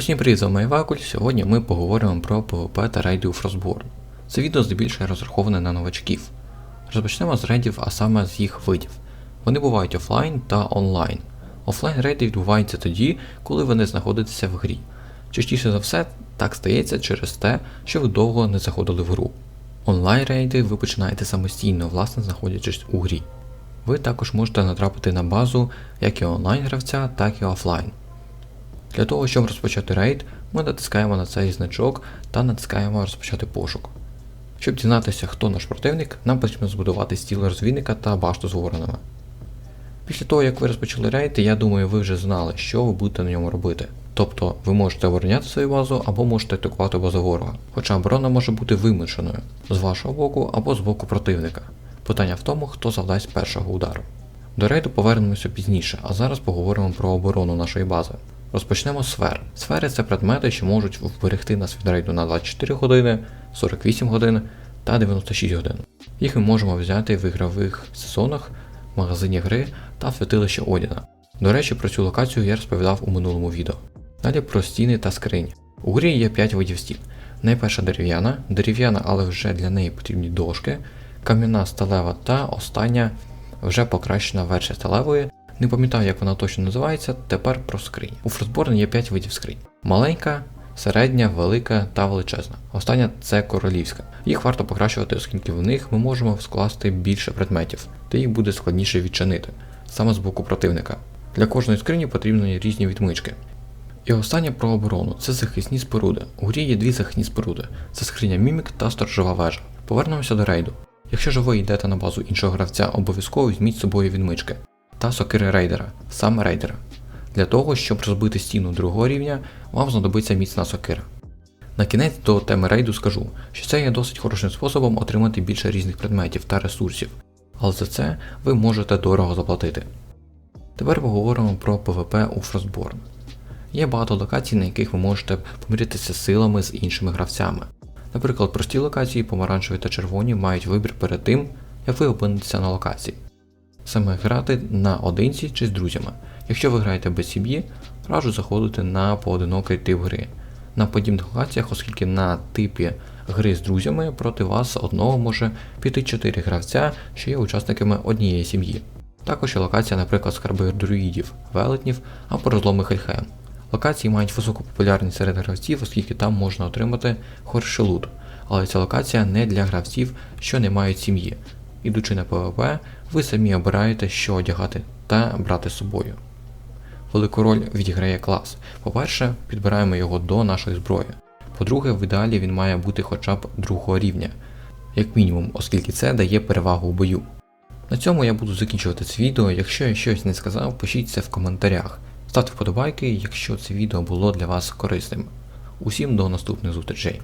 Усім привіт, з вами Івакуль. Сьогодні ми поговоримо про PvP та рейди у Frostborn. Це відео здебільшого розраховане на новачків. Розпочнемо з рейдів, а саме з їх видів. Вони бувають офлайн та онлайн. Офлайн рейди відбуваються тоді, коли ви не знаходитеся в грі. Частіше за все, так стається через те, що ви довго не заходили в гру. Онлайн рейди ви починаєте самостійно, власне знаходячись у грі. Ви також можете натрапити на базу як і онлайн гравця, так і офлайн. Для того, щоб розпочати рейд, ми натискаємо на цей значок та натискаємо розпочати пошук. Щоб дізнатися, хто наш противник, нам потрібно збудувати стіл розвідника та башту з воронами. Після того, як ви розпочали рейд, я думаю, ви вже знали, що ви будете на ньому робити. Тобто ви можете обороняти свою базу або можете атакувати базу ворога. Хоча оборона може бути вимушеною з вашого боку або з боку противника. Питання в тому, хто завдасть першого удару. До рейду повернемося пізніше, а зараз поговоримо про оборону нашої бази. Розпочнемо з сфер. Сфери це предмети, що можуть вберегти нас від рейду на 24 години, 48 годин та 96 годин. Їх ми можемо взяти в ігрових сезонах, магазині гри та святилище Одіна. До речі, про цю локацію я розповідав у минулому відео. Далі про стіни та скрині. У грі є 5 видів стін. Найперша дерев'яна, дерев'яна, але вже для неї потрібні дошки, кам'яна сталева та остання вже покращена версія сталевої. Не пам'ятаю, як вона точно називається, тепер про скрині. У Frostborn є 5 видів скринь. Маленька, середня, велика та величезна. Остання це королівська. Їх варто покращувати, оскільки в них ми можемо скласти більше предметів, та їх буде складніше відчинити, саме з боку противника. Для кожної скрині потрібні різні відмички. І останнє про оборону це захисні споруди. У грі є дві захисні споруди: це скриня Мімік та сторожова вежа. Повернемося до рейду. Якщо ж ви йдете на базу іншого гравця, обов'язково візьміть з собою відмички та сокири рейдера, саме рейдера. Для того, щоб розбити стіну другого рівня, вам знадобиться міцна сокира. На кінець до теми рейду скажу, що це є досить хорошим способом отримати більше різних предметів та ресурсів, але за це ви можете дорого заплатити. Тепер поговоримо про PvP у Frostborn. Є багато локацій, на яких ви можете помірятися силами з іншими гравцями. Наприклад, прості локації, помаранчеві та червоні, мають вибір перед тим, як ви опинитеся на локації. Саме грати наодинці чи з друзями. Якщо ви граєте без сім'ї, раджу заходити на поодинокий тип гри. На подібних локаціях, оскільки на типі гри з друзями проти вас одного може піти 4 гравця, що є учасниками однієї сім'ї. Також є локація, наприклад, скарби друїдів, велетнів або розломи Хельхем. Локації мають високу популярність серед гравців, оскільки там можна отримати хороший лут, але ця локація не для гравців, що не мають сім'ї. Ідучи на PvP, ви самі обираєте, що одягати та брати з собою. Велику роль відіграє клас. По-перше, підбираємо його до нашої зброї. По-друге, в ідеалі він має бути хоча б другого рівня, як мінімум, оскільки це дає перевагу у бою. На цьому я буду закінчувати це відео. Якщо я щось не сказав, пишіть це в коментарях. Ставте вподобайки, якщо це відео було для вас корисним. Усім до наступних зустрічей.